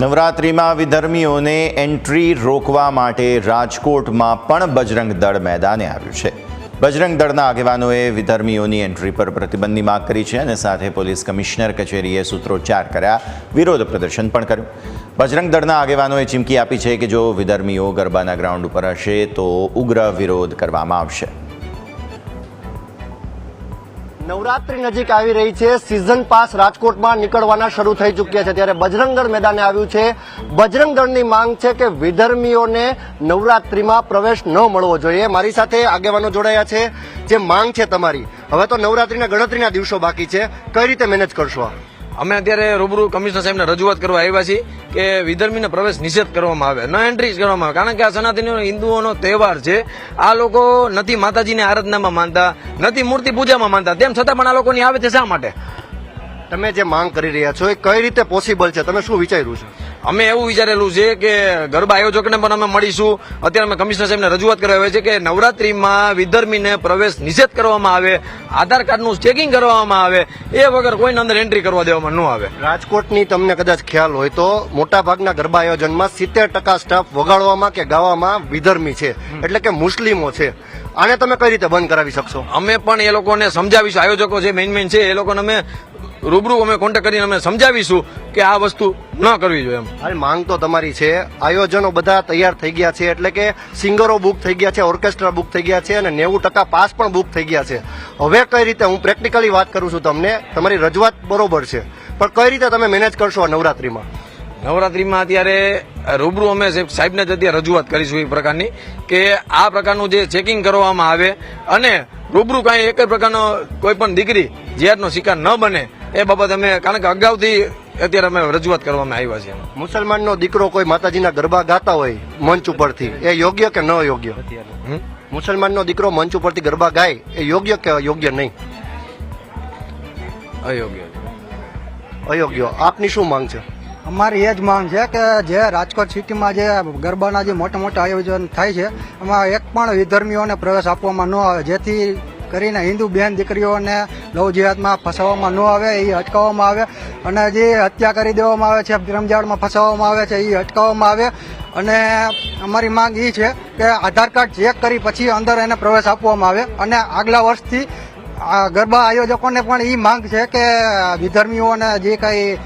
નવરાત્રિમાં વિધર્મીઓને એન્ટ્રી રોકવા માટે રાજકોટમાં પણ બજરંગ દળ મેદાને આવ્યું છે. બજરંગ દળના આગેવાનોએ વિધર્મીઓની એન્ટ્રી પર પ્રતિબંધની માંગ કરી છે અને સાથે પોલીસ કમિશનર કચેરીએ સૂત્રોચ્ચાર કર્યા, વિરોધ પ્રદર્શન પણ કર્યું. બજરંગ દળના આગેવાનોએ ચીમકી આપી છે કે જો વિધર્મીઓ ગરબાના ગ્રાઉન્ડ ઉપર હશે તો ઉગ્ર વિરોધ કરવામાં આવશે. નવરાત્રી નજીક આવી રહી છે. સિઝન પાસ રાજકોટમાં નીકળવાના શરૂ થઈ ચૂક્યા છે. ત્યારે બજરંગદળ મેદાને આવ્યું છે. બજરંગદળની માંગ છે કે વિધર્મીઓને નવરાત્રીમાં પ્રવેશ ન મળવો જોઈએ. મારી સાથે આગેવાનો જોડાયા છે. જે માંગ છે તમારી. હવે તો નવરાત્રીના ગણતરીના દિવસો બાકી છે. કઈ રીતે મેનેજ કરશો આ? અમે અત્યારે રૂબરૂ કમિશનર સાહેબને રજૂઆત કરવા આવ્યા છીએ કે વિધર્મીને પ્રવેશ નિષેધ કરવામાં આવે. ન એન્ટ્રી કરવામાં આવે. કારણ કે આ સનાતનીઓ હિન્દુઓનો તહેવાર છે. આ લોકો નથી માતાજીની આરાધનામાં માનતા, નથી મૂર્તિ પૂજામાં માનતા. તેમ છતાં પણ આ લોકોની આવે છે શા માટે? તમે જે માંગ કરી રહ્યા છો એ કઈ રીતે પોસિબલ છે? તમે શું વિચાર્યું છે? અમે એવું વિચારેલું છે કે ગરબા આયોજકને પણ અમે મળીશું. અત્યારે અમે કમિશનર સાહેબને રજૂઆત કરવા આવે છે કે નવરાત્રીમાં વિધર્મીને પ્રવેશ નિષેધ કરવામાં આવે આધાર કાર્ડનું ચેકિંગ કરવામાં આવે એ વગર કોઈને અંદર એન્ટ્રી કરવા દેવામાં ન આવે. રાજકોટની તમને કદાચ ખ્યાલ હોય તો મોટા ભાગના ગરબા આયોજનમાં સિત્તેર ટકા સ્ટાફ વગાડવામાં કે ગાવામાં વિધર્મી છે એટલે કે મુસ્લિમો છે. આને તમે કઈ રીતે બંધ કરાવી શકશો? અમે પણ એ લોકોને સમજાવીશું. આયોજકો જે મેઇન મેઇન છે એ લોકોને અમે રૂબરૂ અમે કોન્ટેક્ટ કરીને અમે સમજાવીશું કે આ વસ્તુ ન કરવી જોઈએ એમ. અરે માંગ તો તમારી છે. આયોજનો બધા તૈયાર થઈ ગયા છે. એટલે કે સિંગરો બુક થઈ ગયા છે ઓર્કેસ્ટ્રા બુક થઈ ગયા છે અને નેવું ટકા પાસ પણ બુક થઈ ગયા છે. હવે કઈ રીતે હું પ્રેક્ટિકલી વાત કરું છું તમને. તમારી રજૂઆત બરોબર છે. પણ કઈ રીતે તમે મેનેજ કરશો આ નવરાત્રીમાં? નવરાત્રીમાં અત્યારે રૂબરૂ અમે સાહેબને જ અત્યારે રજૂઆત કરીશું એ પ્રકારની કે આ પ્રકારનું જે ચેકિંગ કરવામાં આવે અને રૂબરૂ કાંઈ એક જ પ્રકારનો કોઈ પણ દીકરી જીઆરનો શિકાર ન બને એ બાબત અમે કારણ કે અગાઉથી અત્યારે અમે રજૂઆત કરવામાં આવ્યા છીએ. મુસલમાનનો દીકરો કોઈ માતાજીના ગરબા ગાતા હોય મંચ ઉપરથી એ યોગ્ય કે ન યોગ્ય? મુસલમાનનો દીકરો મંચ ઉપરથી ગરબા ગાય એ યોગ્ય કે યોગ્ય નહીં? અયોગ્ય. અયોગ્ય. આપની શું માંગ છે? અમારી એ જ માંગ છે કે જે રાજકોટ સિટીમાં જે ગરબાના જે મોટા મોટા આયોજન થાય છે એમાં એક પણ વિધર્મીઓને પ્રવેશ આપવામાં ન આવે. જેથી કરીને હિન્દુ બહેન દીકરીઓને લવ જિહાદમાં ફસાવવામાં ન આવે, એ અટકાવવામાં આવે અને જે હત્યા કરી દેવામાં આવે છે રમજાડમાં ફસાવવામાં આવે છે, એ અટકાવવામાં આવે. અને અમારી માંગ એ છે કે આધાર કાર્ડ ચેક કરી પછી અંદર એને પ્રવેશ આપવામાં આવે. અને આગલા વર્ષથી ગરબા આયોજકોને પણ એ માંગ છે કે વિધર્મીઓને જે કંઈ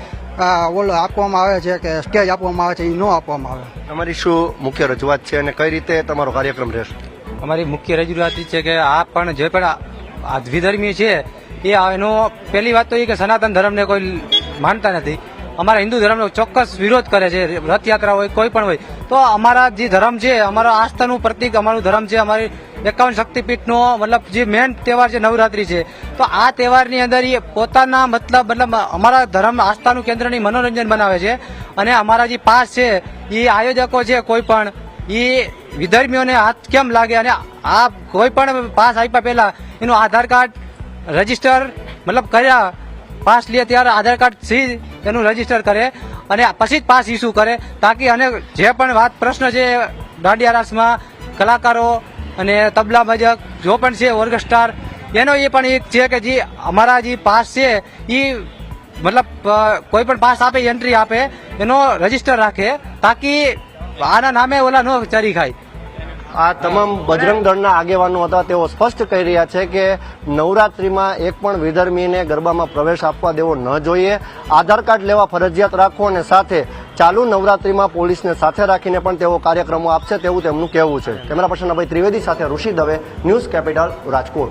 ઓલો આપવામાં આવે છે કે સ્ટેજ આપવામાં આવે છે એ ન આપવામાં આવે. તમારી શું મુખ્ય રજૂઆત છે અને કઈ રીતે તમારો કાર્યક્રમ રહેશે? અમારી મુખ્ય રજૂઆત છે કે આ પણ જે પણ દ્વિધર્મી છે, એ એનો પહેલી વાત તો એ કે સનાતન ધર્મને કોઈ માનતા નથી. અમારા હિન્દુ ધર્મનો ચોક્કસ વિરોધ કરે છે રથયાત્રા હોય, કોઈ પણ હોય. તો અમારા જે ધર્મ છે, અમારા આસ્થાનું પ્રતિક, અમારું ધર્મ છે, અમારી એકાવન શક્તિપીઠનો મતલબ જે મેન તહેવાર છે, નવરાત્રી છે. તો આ તહેવારની અંદર એ પોતાના મતલબ મતલબ અમારા ધર્મ આસ્થાનું કેન્દ્રની મનોરંજન બનાવે છે. અને અમારા જે પાસ છે એ આયોજકો છે, કોઈ પણ એ વિધર્મીઓને હાથ કેમ લાગે અને આ કોઈ પણ પાસ આપ્યા પહેલા એનું આધાર કાર્ડ રજિસ્ટર મતલબ કર્યા, પાસ લે ત્યારે આધાર કાર્ડથી એનું રજિસ્ટર કરે અને પછી જ પાસ ઇસ્યુ કરે તાકી અને જે પણ વાત પ્રશ્ન છે દાંડિયા રાસમાં, કલાકારો અને તબલા મજક જો પણ છે ઓર્કેસ્ટ્રાર, એનો એ પણ એક છે કે જે અમારા જે પાસ છે એ મતલબ કોઈ પણ પાસ આપે એન્ટ્રી આપે, એનો રજિસ્ટર રાખે, તાકી આના નામે ઓલા નો ચરી ખાય. આ તમામ બજરંગ દળના આગેવાનો હતા. તેઓ સ્પષ્ટ કહી રહ્યા છે કે નવરાત્રીમાં એક પણ વિધર્મીને ગરબામાં પ્રવેશ આપવા દેવો ન જોઈએ. આધાર કાર્ડ લેવા ફરજિયાત રાખવો અને સાથે ચાલુ નવરાત્રીમાં પોલીસને સાથે રાખીને પણ તેઓ કાર્યક્રમો આપશે તેવું તેમનું કહેવું છે. કેમેરા પર્સન અભય ત્રિવેદી સાથે ઋષિ દવે, ન્યૂઝ કેપિટલ રાજકોટ.